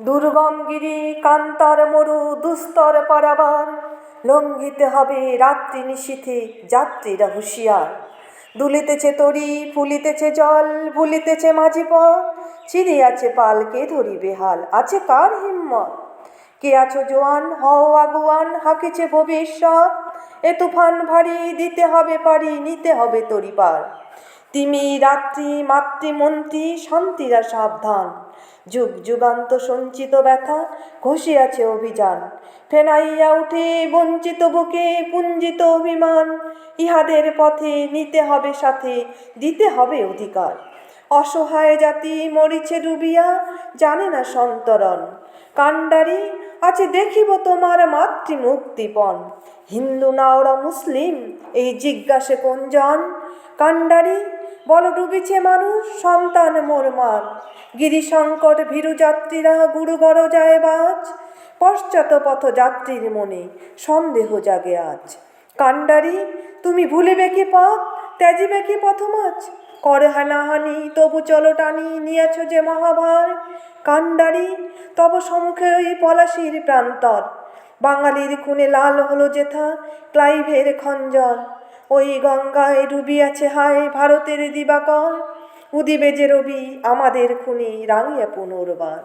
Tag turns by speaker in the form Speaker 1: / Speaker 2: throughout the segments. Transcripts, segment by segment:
Speaker 1: দুর্গম গিরি কান্তার মরু, দুস্তর পারাবার। লঙ্ঘিতে হবে রাত্রি নিশীথে যাত্রীরা হুঁশিয়ার। দুলিতেছে তরি, ফুলিতেছে জল, ভুলিতেছে মাঝি পথ চিরিয়াছে পালকে ধরি বেহাল আছে কার হিম্মত? কে আছো জোয়ান? হও আগুয়ান, হাঁকেছে ভবিষ্যৎ। এ তুফান ভারী, দিতে হবে পারি, নিতে হবে তরি পার তিমি, রাত্রি মাতৃমন্ত্রী শান্তিরা সাবধান। যুগ যুগান্ত সঞ্চিত ব্যথা ঘষিয়াছে অভিযান। ফেনাইয়া উঠে বঞ্চিত বুকে পুঞ্জিত অভিমান, ইহাদের পথে নিতে হবে সাথে, দিতে হবে অধিকার। অসহায় জাতি মরিছে ডুবিয়া, জানে না সন্তরণ। কাণ্ডারি আছে দেখিব তোমার মাতৃমুক্তিপণ। হিন্দু না ওরা মুসলিম, এই জিজ্ঞাসে কোনজন কাণ্ডারি বল ডুবিছে মানুষ, সন্তান মোর মার গিরিশঙ্কর ভীরু যাত্রীরা গুরু গড় যায় বাজ। পশ্চাৎ পথ যাত্রীর মনে সন্দেহ জাগে আজ। কাণ্ডারি, তুমি ভুলিবে কি পথ, ত্যাজিবে কি পথমাছ করে হানাহানি, তবু চলো টানি, নিয়েছ যে মহাভার। কাণ্ডারি, তব সম্মুখে ওই পলাশির প্রান্তর। বাঙালির খুনে লাল হলো যেথা, ক্লাইভের খঞ্জর। ওই গঙ্গায় ডুবিয়াছে হায় ভারতের দিবাকর উদিবে যে রবি, আমাদের খুনি রাঙিয়া পুনর্বার।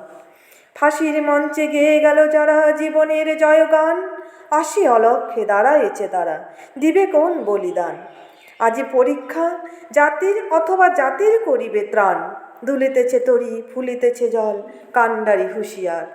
Speaker 1: ফাঁসির মঞ্চে গেয়ে গেল যারা জীবনের জয়গান। আসি অলক্ষে দাঁড়ায়েছে তারা, দিবে কোন বলিদান? আজি পরীক্ষা, জাতির অথবা জাতির করিবে ত্রাণ। দুলিতেছে তরি, ফুলিতেছে জল, কাণ্ডারি হুঁশিয়ার।